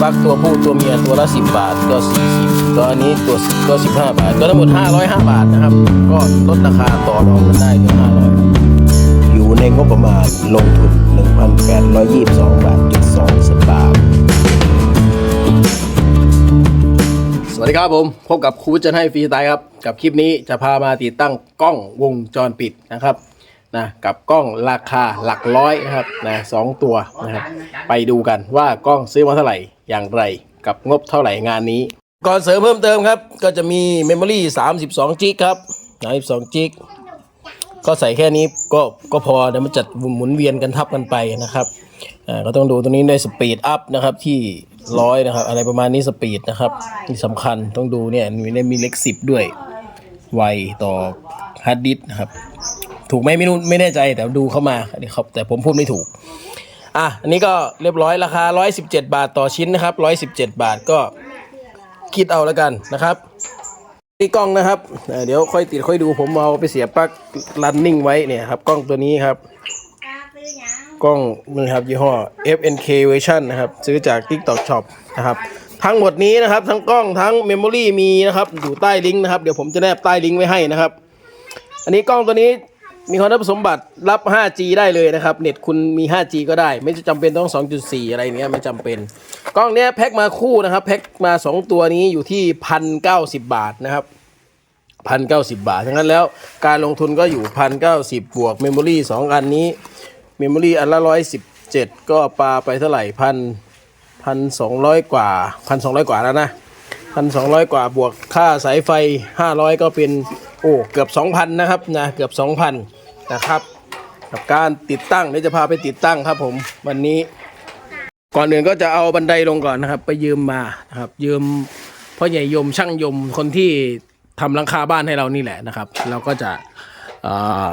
ปลั๊กตัวผู้ตัวเมียตัวละสิบบาทก็สี่สิบตัวอันนี้ตัวก็สิบห้าบาทก็ทั้งหมดห้าร้อยห้าบาทนะครับ ก็ลดราคาต่อรองกันได้ถึงห้าร้อยอยู่ในงบประมาณลงทุน1,822บาทจุดสองสตางค์สวัสดีครับผมพบกับครูจะให้ฟรีสไตล์ครับ กับคลิปนี้จะพามาติดตั้งกล้องวงจรปิดนะครับนะกับกล้องราคาหลักร้อยนะครับนะสองตัวนะครับไปดูกันว่ากล้องซื้อมาเท่าไหร่ อย่างไรกับงบเท่าไหร่งานนี้ ก่อนเสริมเพิ่มเติมครับ ก็จะมีเมมโมรี่32จิกครับ32จิกก็ใส่แค่นี้ก็ก็พอเดี๋ยวมันจัดหมุนเวียนกันทับกันไปนะครับอ่าก็ต้องดูตัวนี้ในสปีดอัพนะครับที่ร้อยนะครับ อะไรประมาณนี้สปีดนะครับที่สำคัญต้องดูเนี่ยมีในมีเลขสิบด้วยไวต่อฮาร์ดดิสก์นะครับ ถูกไหมไม่รู้ไม่แน่ใจแต่ดูเข้ามาอันนี้ครับแต่ผมพูดไม่ถูก อะอันนี้ก็เรียบร้อยราคา 117 บาทต่อชิ้นนะครับ 117 บาทก็คิดเอาแล้วกันนะครับนี่กล้องนะครับเเดี๋ยวค่อยติดค่อยดูผมเอาไปเสียบปลั๊กรันนิ่งไว้เนี่ยครับกล้องตัวนี้ครับกล้องนี่ครับยี่ห้อ FNK version นะครับ ซื้อจาก TikTok Shop นะครับ ทั้งหมดนี้นะครับ ทั้งกล้องทั้งเมมโมรี่มีนะครับ อยู่ใต้ลิงก์นะครับ เดี๋ยวผมจะแนบใต้ลิงก์ไว้ให้นะครับ อันนี้กล้องตัวนี้ มีคุณสมบัติรับ 5G ได้เลยนะครับ เน็ตคุณมี 5G ก็ได้ ไม่จำเป็นต้อง 2.4 อะไรเนี้ยไม่จำเป็น กล้องเนี้ยแพ็คมาคู่นะครับ แพ็คมา 2 ตัวนี้อยู่ที่ 1,090 บาทนะครับพันเก้าสิบบาททั้งนั้นแล้วการลงทุนก็อยู่พันเก้าสิบบวกเมมโมรี่สองอันนี้เมมโมรี่อันละร้อยสิบเจ็ดก็ปลาไปเท่าไหร่พันพันสองร้อยกว่าพันสองร้อยกว่าแล้วนะ พันสองร้อยกว่าบวกค่าสายไฟห้าร้อยก็เป็นโอ้เกือบสองพันนะครับนะเกือบสองพันนะครับ กับการติดตั้งเดี๋ยวจะพาไปติดตั้งครับผมวันนี้ ก่อนอื่นก็จะเอาบันไดลงก่อนนะครับ ไปยืมมานะครับ ยืมพ่อใหญ่ยมช่างยมคนที่ทำหลังคาบ้านให้เรานี่แหละนะครับ เราก็จะเอ่อ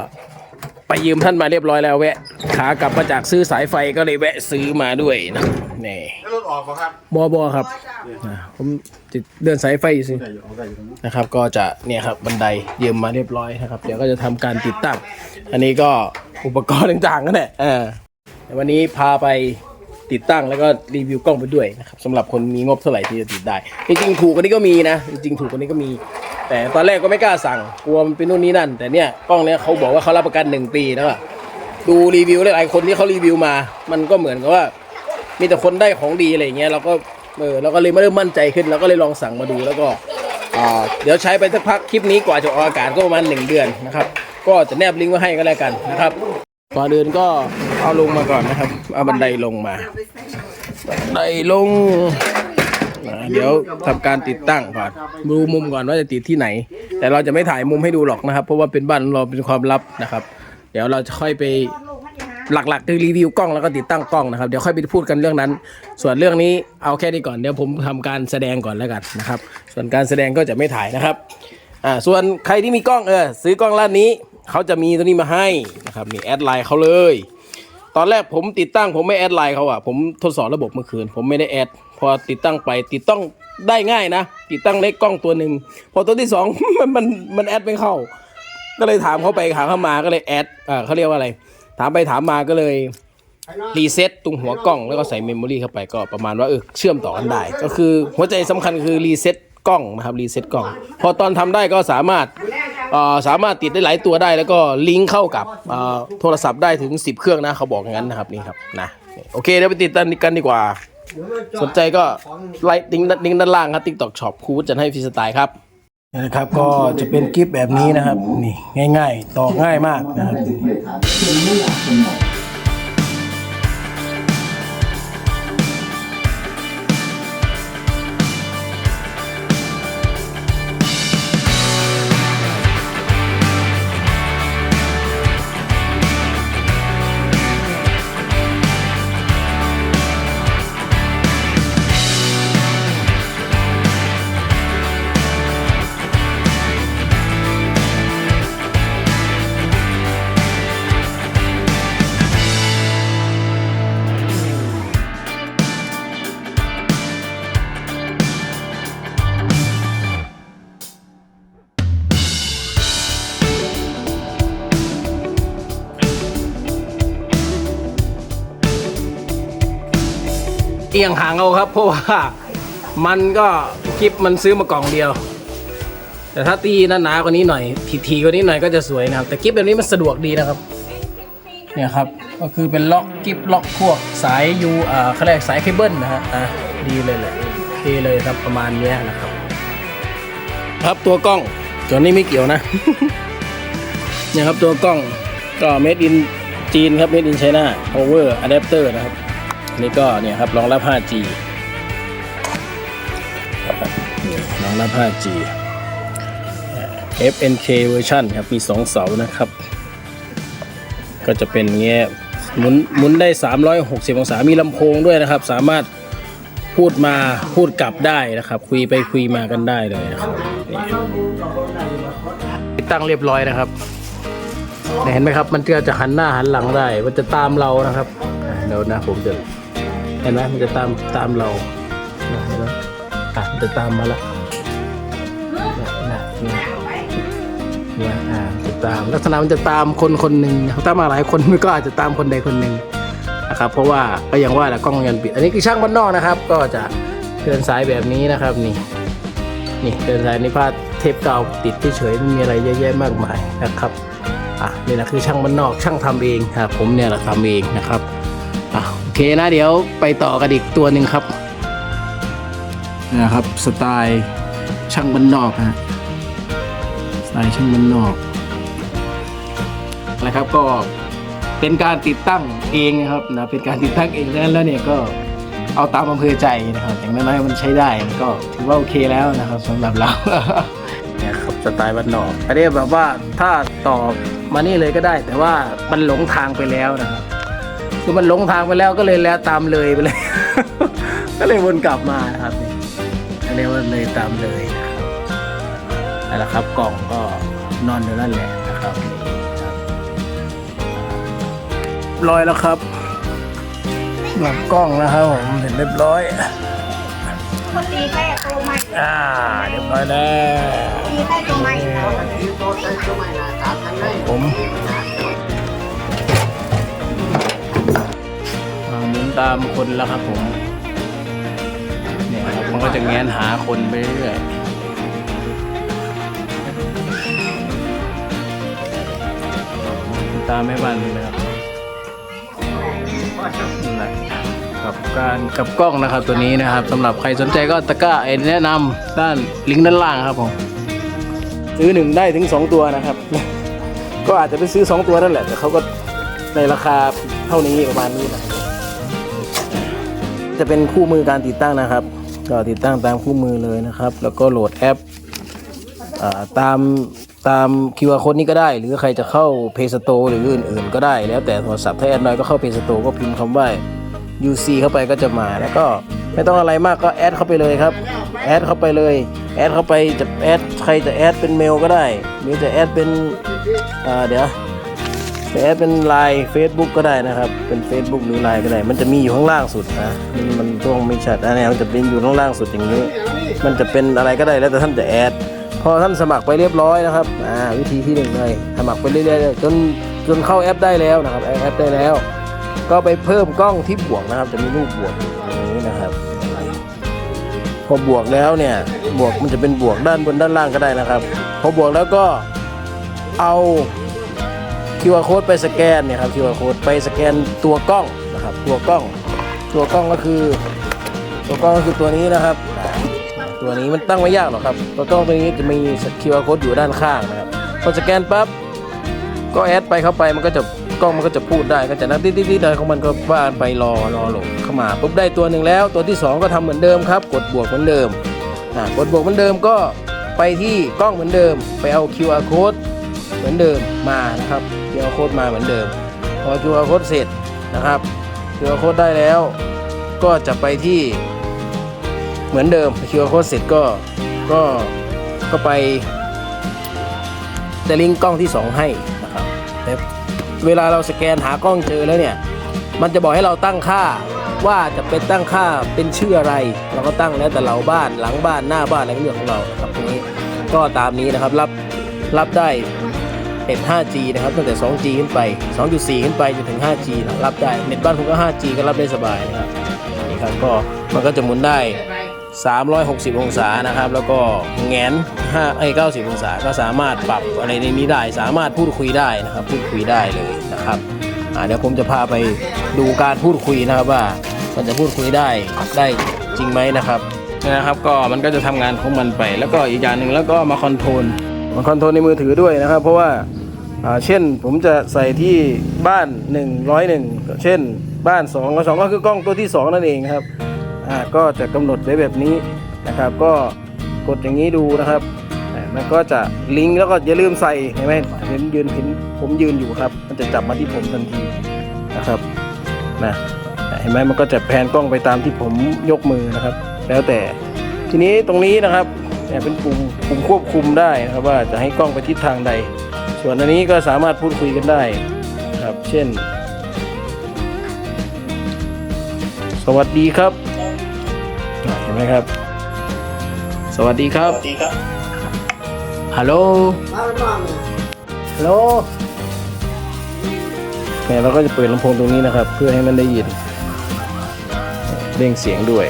ไปยืมท่านมาเรียบร้อยแล้วแวะ ขากลับมาจากซื้อสายไฟก็เลยแวะซื้อมาด้วยนะนี่รถออกป่ะครับบอบอครับนะผมจะเดินสายไฟอยู่สินะครับก็จะเนี่ยครับบันไดยืมมาเรียบร้อยนะครับ เดี๋ยวก็จะทำการติดตั้ง อันนี้ก็อุปกรณ์ต่างๆนั่นแหละเออเดี๋ยววันนี้พาไป ติดตั้งแล้วก็รีวิวกล้องไปด้วยนะครับสำหรับคนมีงบเท่าไหร่ที่จะติดได้ จริงๆถูกกว่านี้ก็มีนะ จริงๆถูกกว่านี้ก็มี แต่ตอนแรกก็ไม่กล้าสั่งกลัวมันเป็นนู่นนี่นั่น แต่เนี่ยกล้องเนี้ยเขาบอกว่าเขารับประกันหนึ่งปีแล้วอะดูรีวิวหลายๆคนที่เขารีวิวมา มันก็เหมือนกับว่า มีแต่คนได้ของดีอะไรอย่างเงี้ยเราก็เออเราก็เลยไม่เริ่มมั่นใจขึ้นเราก็เลยลองสั่งมาดูแล้วก็อ่าเดี๋ยวใช้ไปสักพักคลิปนี้กว่าจะออกอากาศก็ประมาณหนึ่งเดือนนะครับ ก็จะแนบลิงก์ไว้ให้ก็แล้วกันนะครับก่อนอื่นก็ เอาลงมาก่อนนะครับ เอาบันไดลงมาบันไดลงเดี๋ยวทำการติดตั้งก่อนดูมุมก่อนว่าจะติดที่ไหน แต่เราจะไม่ถ่ายมุมให้ดูหรอกนะครับ เพราะว่าเป็นบ้านเราเป็นความลับนะครับ เดี๋ยวเราจะค่อยไปหลักๆคือรีวิวกล้องแล้วก็ติดตั้งกล้องนะครับ เดี๋ยวค่อยไปพูดกันเรื่องนั้น ส่วนเรื่องนี้เอาแค่นี้ก่อนเดี๋ยวผมทำการแสดงก่อนแล้วกันนะครับ ส่วนการแสดงก็จะไม่ถ่ายนะครับอ่าส่วนใครที่มีกล้องเออซื้อกล้องร้านนี้เขาจะมีตัวนี้มาให้นะครับมีแอดไลน์เขาเลย ตอนแรกผมติดตั้งผมไม่แอดไลน์เขาอะผมทดสอบระบบเมื่อคืน ผมไม่ได้แอด พอติดตั้งไป ติดตั้งได้ง่ายนะ ติดตั้งได้กกล้องตัวหนึ่งพอตัวที่สองมันมันมันแอดไม่เข้า ก็เลยถามเขาไปถามเข้ามาก็เลยแอดอ่าเขาเรียกว่าอะไร ถามไปถามมาก็เลยรีเซ็ตตรงหัวกล้องแล้วก็ใส่เมมโมรีเข้าไปก็ประมาณว่าเออเชื่อมต่อกันได้ ก็คือหัวใจสำคัญคือรีเซ็ตกล้องนะครับรีเซ็ตกล้อง พอตอนทำได้ก็สามารถ สามารถติดได้หลายตัวได้ แล้วก็ลิงก์เข้ากับโทรศัพท์ได้ถึง 10 เครื่องนะเขาบอกอย่างนั้นนะครับนี่ครับนะโอเคเดี๋ยวไปติดตามกันดีกว่า สนใจก็ไลน์ลิงก์ลิงก์ด้านล่างครับติ๊กต็อกช็อปคูจะให้ฟรีสไตล์ครับนะครับก็จะเป็นกิฟต์แบบนี้นะครับนี่ง่าย ๆ ต่อง่ายมากนะครับ เอียงห่างเอาครับ เพราะว่ามันก็กิฟมันซื้อมากล่องเดียว แต่ถ้าตีหนาๆกว่านี้หน่อยทีๆกว่านี้หน่อยก็จะสวยนะครับ แต่กิฟแบบนี้มันสะดวกดีนะครับเนี่ยครับก็คือเป็นล็อกกิฟล็อกพวกสายยูอ่าเขาเรียกสายเคเบิลนะฮะอะดีเลยแหละโอเคเลยครับประมาณเนี้ยนะครับครับตัวกล้องตัวนี้ไม่เกี่ยวนะเนี่ยครับตัวกล้องก็ made in จีนครับ made in China power adapter นะครับ นี่ก็เนี่ยครับรองรับ 5G ครับรองรับ 5G FNK เวอร์ชันครับมี2เสานะครับ ก็จะเป็นเงี้ยหมุนหมุนได้ 360 องศา มีลำโพงด้วยนะครับ สามารถพูดมาพูดกลับได้นะครับ คุยไปคุยมากันได้เลยนะครับติดตั้งเรียบร้อยนะครับ เห็นไหมครับ มันก็จะหันหน้าหันหลังได้ มันจะตามเรานะครับ เดี๋ยวนะผมจะ เห็นไหมมันจะตามตามเรานะเห็นไหมอะมันจะตามมาละนะนะนะนี่ยอ่าจะตามลักษณะมันจะตามคนคนหนึ่งถ้ามาหลายคนมันก็อาจจะตามคนใดคนหนึ่งนะครับ เพราะว่าก็อย่างว่าแหละกล้องวงจรปิด อันนี้คือช่างบ้านนอกนะครับ ก็จะเดินสายแบบนี้นะครับนี่นี่เดินสายในผ้าเทปกาวติดเฉยๆไม่มีอะไรเยอะแยะมากมายนะครับอะนี่แหละคือช่างบ้านนอกช่างทำเองครับผมเนี่ยแหละทำเองนะครับ เคนะเดี๋ยวไปต่อกันอีกตัวหนึ่งครับนะครับสไตล์ช่างบ้านนอกฮะสไตล์ช่างบ้านนอกนะครับก็เป็นการติดตั้งเองนะครับนะเป็นการติดตั้งเองแล้วแล้วเนี่ยก็เอาตามอำเภอใจนะครับอย่างน้อยๆมันใช้ได้ก็ถือว่าโอเคแล้วนะครับสำหรับเราเนี่ยครับสไตล์บ้านนอกอันนี้แบบว่าถ้าต่อมานี่เลยก็ได้ แต่ว่ามันหลงทางไปแล้วนะครับ คือมันหลงทางไปแล้วก็เลยแล้วตามเลยไปเลย ก็เลยวนกลับมานะครับนี่อันนี้ว่าเลยตามเลยนะครับนั่นแหละครับกล่องก็นอนอยู่นั่นแหละนะครับร้อยแล้วครับ หลังกล้องนะครับผมเสร็จเรียบร้อยคนตีแป้ตัวใหม่อ่าเรียบร้อยแล้วตีแป้ตัวใหม่แล้วผม ตามคนแล้วครับผมเนี่ยครับมันก็จะแงนหาคนไปเรื่อยตามไม่บันเลยครับนั่แหละกับการกับกล้องนะครับตัวนี้นะครับสำหรับใครสนใจก็ตะกร้าเอ็นแนะนำด้านลิงก์ด้านล่างครับผมซื้อหนึ่งได้ถึงสองตัวนะครับ ก็อาจจะไปซื้อสองตัวนั่นแหละแต่เขาก็ในราคาเท่านี้ประมาณนี้นะ จะเป็นคู่มือการติดตั้งนะครับ ก็ติดตั้งตามคู่มือเลยนะครับ แล้วก็โหลดแอปอตามตาม QR code นี้ก็ได้ หรือใครจะเข้า Play Store หรืออื่นๆ ก็ได้ แล้วแต่โทรศัพท์ถ้า Android ก็เข้า Play Store ก็พิมพ์คำว่า UC เข้าไปก็จะมาแล้วก็ไม่ต้องอะไรมากก็แอดเข้าไปเลยครับแอดเข้าไปเลยแอดเข้าไปจะแอดใครจะแอดเป็นเมลก็ได้ หรือจะแอดเป็นเดี๋ยว แอดเป็นไลน์เฟซบุ๊กก็ได้นะครับ เป็น Facebook หรือไลน์ก็ได้ มันจะมีอยู่ข้างล่างสุดนะมันมันต้องไม่ชัดอันนี้มันจะเป็นอยู่ข้างล่างสุดอย่างนี้ มันจะเป็นอะไรก็ได้แล้วแต่ท่านจะแอดพอท่านสมัครไปเรียบร้อยนะครับอ่าวิธีที่หนึ่งเลยสมัครไปเรื่อยๆจนจนเข้าแอปได้แล้วนะครับแอปได้แล้ว ก็ไปเพิ่มกล้องที่บวกนะครับ จะมีรูปบวกอยู่ตรงนี้นะครับพอบวกแล้วเนี่ยบวกมันจะเป็นบวกด้านบนด้านล่างก็ได้นะครับ พอบวกแล้วก็เอา QR code ไปสแกนเนี่ยครับ QR code ไปสแกนตัวกล้องนะครับ ตัวกล้อง ตัวกล้องก็คือ ตัวกล้องก็คือตัวนี้นะครับ ตัวนี้มันตั้งไม่ยากหรอกครับ ตัวกล้องตัวนี้จะมี QR code อยู่ด้านข้างนะครับ พอสแกนปั๊บก็แอดไปเข้าไปมันก็จะกล้องมันก็จะพูดได้ก็จะนับติ๊ดๆๆเลยของมันก็ว่าไปรอรอหลดเข้ามาปุ๊บได้ตัวหนึ่งแล้ว ตัวที่สองก็ทำเหมือนเดิมครับ กดบวกเหมือนเดิมกดบวกเหมือนเดิมก็ไปที่กล้องเหมือนเดิม ไปเอา QR code เหมือนเดิมมานะครับ QR code มาเหมือนเดิม พอ QR code เสร็จนะครับ QR code ได้แล้ว ก็จะไปที่เหมือนเดิม QR code เสร็จก็ก็ก็ไปจะลิงก์กล้องที่ 2 ให้นะครับแต่เวลาเราสแกนหากล้องเจอแล้วเนี่ยมันจะบอกให้เราตั้งค่าว่าจะเป็นตั้งค่าเป็นชื่ออะไร เราก็ตั้งแล้วแต่เราบ้านหลังบ้านหน้าบ้านอะไรก็เรื่องของเราครับตรงนี้ก็ตามนี้นะครับรับรับได้ เน็ต 5G นะครับตั้งแต่ 2G ขึ้นไป 2.4 ขึ้นไปจนถึง 5G นะรับได้ เน็ตบ้านผมก็ 5G ก็รับได้สบายนะครับนี่ครับก็มันก็จะหมุนได้ 360 องศานะครับ แล้วก็แงน5ไอ้90 องศา ก็สามารถปรับอะไรในนี้ได้ สามารถพูดคุยได้นะครับ พูดคุยได้เลยนะครับเดี๋ยวผมจะพาไปดูการพูดคุยนะครับว่ามันจะพูดคุยได้ได้จริงไหมนะครับนะครับ ก็มันก็จะทำงานของมันไป แล้วก็อีกอย่างหนึ่งแล้วก็มาคอนโทรล คอนโทรลในมือถือด้วยนะครับ เพราะว่าเช่นผมจะใส่ที่บ้าน 1 0 1 เช่น บ้าน2ก็2ก็คือกล้องตัวที่ 2 นั่นเองครับก็จะกำหนดไว้แบบนี้นะครับ ก็กดอย่างนี้ดูนะครับมันก็จะลิงก์แล้วก็อย่าลืมใส่เห็นไหมเห็นยืนเห็นผมยืนอยู่ครับ มันจะจับมาที่ผมทันทีนะครับนะเห็นไหมมันก็จะแพนกล้องไปตามที่ผมยกมือนะครับ แล้วแต่ทีนี้ตรงนี้นะครับ เนี่ยเป็นปุ่มปุ่มควบคุมได้นะครับว่าจะให้กล้องไปทิศทางใด ส่วนอันนี้ก็สามารถพูดคุยกันได้นะครับ เช่น สวัสดีครับอ่าเห็นไหมครับ สวัสดีครับ สวัสดีครับ ฮัลโหล ฮัลโหลเนี่ยเราก็จะเปิดลำโพงตรงนี้นะครับ เพื่อให้มันได้ยินเร่งเสียงด้วย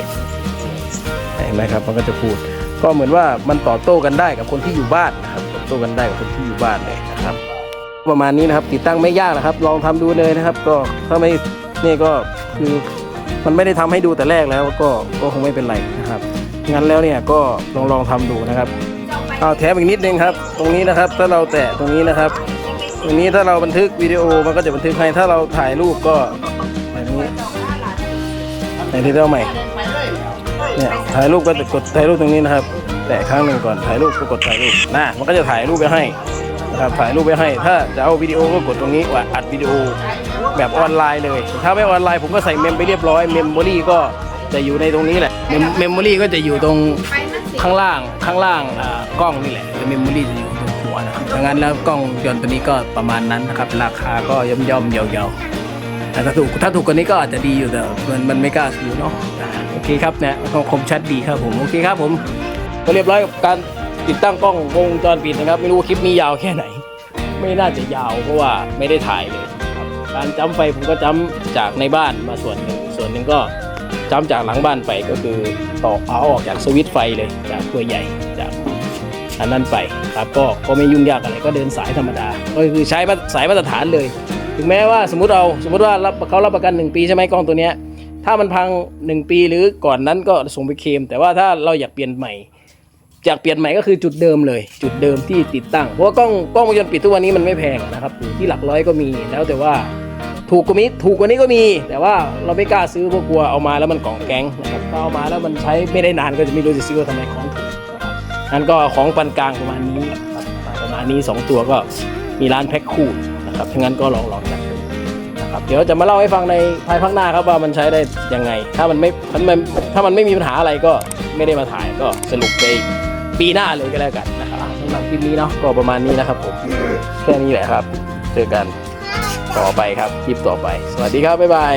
เห็นไหมครับ มันก็จะพูด ก็เหมือนว่ามันต่อโต้กันได้กับคนที่อยู่บ้านนะครับต่อโต้กันได้กับคนที่อยู่บ้านเลยนะครับ ประมาณนี้นะครับติดตั้งไม่ยากนะครับ ลองทำดูเลยนะครับ ก็ถ้าไม่นี่ก็คือมันไม่ได้ทำให้ดูแต่แรกแล้วก็ก็คงไม่เป็นไรนะครับงั้นแล้วเนี่ยก็ลองลองทำดูนะครับเอาแถมอีกนิดนึงครับ ตรงนี้นะครับถ้าเราแตะตรงนี้นะครับ ตรงนี้ถ้าเราบันทึกวิดีโอมันก็จะบันทึกให้ถ้าเราถ่ายรูปก็แบบนี้ในที่เราใหม่ เนี่ยถ่ายรูปก็จะกดถ่ายรูปตรงนี้นะครับ แตะครั้งหนึ่งก่อนถ่ายรูปก็กดถ่ายรูปนะมันก็จะถ่ายรูปไปให้นะครับถ่ายรูปไปให้ ถ้าจะเอาวิดีโอก็กดตรงนี้ว่าอัดวิดีโอแบบออนไลน์เลย ถ้าไม่ออนไลน์ผมก็ใส่เมมไปเรียบร้อยเมมโมรี่ก็จะอยู่ในตรงนี้แหละเมมเมมโมรี่ก็จะอยู่ตรงข้างล่างข้างล่างกล้องนี่แหละแล้วเมมโมรี่จะอยู่ตรงหัวนะครับดังนั้นแล้วกล้องยนต์ตัวนี้ก็ประมาณนั้นนะครับ ราคาก็ย่อมย่อมเยาเยาๆแต่ถ้าถูกถ้าถูกกว่านี้ก็อาจจะดีอยู่แต่มันมันไม่กล้าซื้อเนาะ เคครับเนี่ยก็คมชัดดีครับผมโอเคครับผมก็เรียบร้อยกับการติดตั้งกล้องวงจรปิดนะครับ ไม่รู้คลิปนี้ยาวแค่ไหน ไม่น่าจะยาวเพราะว่าไม่ได้ถ่ายเลยครับการจ้ำไฟผมก็จ้ำจากในบ้านมาส่วนหนึ่งส่วนหนึ่งก็จ้ำจากหลังบ้านไปก็คือต่อเอาออกจากสวิตช์ไฟเลยจากตัวใหญ่จากอันนั้นไปครับก็ก็ไม่ยุ่งยากอะไรก็เดินสายธรรมดา ก็คือใช้สายมาตรฐานเลย ถึงแม้ว่าสมมติเราสมมติว่าเขารับประกัน 1 ปีใช่ไหมกล้องตัวเนี้ย ถ้ามันพัง 1 ปีหรือก่อนนั้นก็ส่งไปเคม แต่ว่าถ้าเราอยากเปลี่ยนใหม่อยากเปลี่ยนใหม่ก็คือจุดเดิมเลย จุดเดิมที่ติดตั้ง เพราะว่ากล้องกล้องวงจรปิดทุกวันนี้มันไม่แพงนะครับอยู่ที่หลักร้อยก็มีแล้วแต่ว่าถูกกว่านี้ถูกกว่านี้ก็มี แต่ว่าเราไม่กล้าซื้อเพราะกลัวเอามาแล้วมันกล่องแก๊งนะครับถ้าเอามาแล้วมันใช้ไม่ได้นานก็จะไม่รู้จะซื้อว่าทำไมของถูกนะครับงั้นก็ของปานกลางประมาณนี้ประมาณนี้ 2 ตัวก็มีร้านแพ็คคู่นะครับทั้งนั้นก็ลองลองจัน ครับเดี๋ยวจะมาเล่าให้ฟังในภายภาคหน้าครับว่ามันใช้ได้ยังไง ถ้ามันไม่มันมันถ้ามันไม่มีปัญหาอะไรก็ไม่ได้มาถ่ายก็สรุปไปปีหน้าเลยก็แล้วกันนะครับสำหรับคลิปนี้เนาะก็ประมาณนี้นะครับผมแค่นี้แหละครับ เจอกันต่อไปครับคลิปต่อไป สวัสดีครับบ๊ายบาย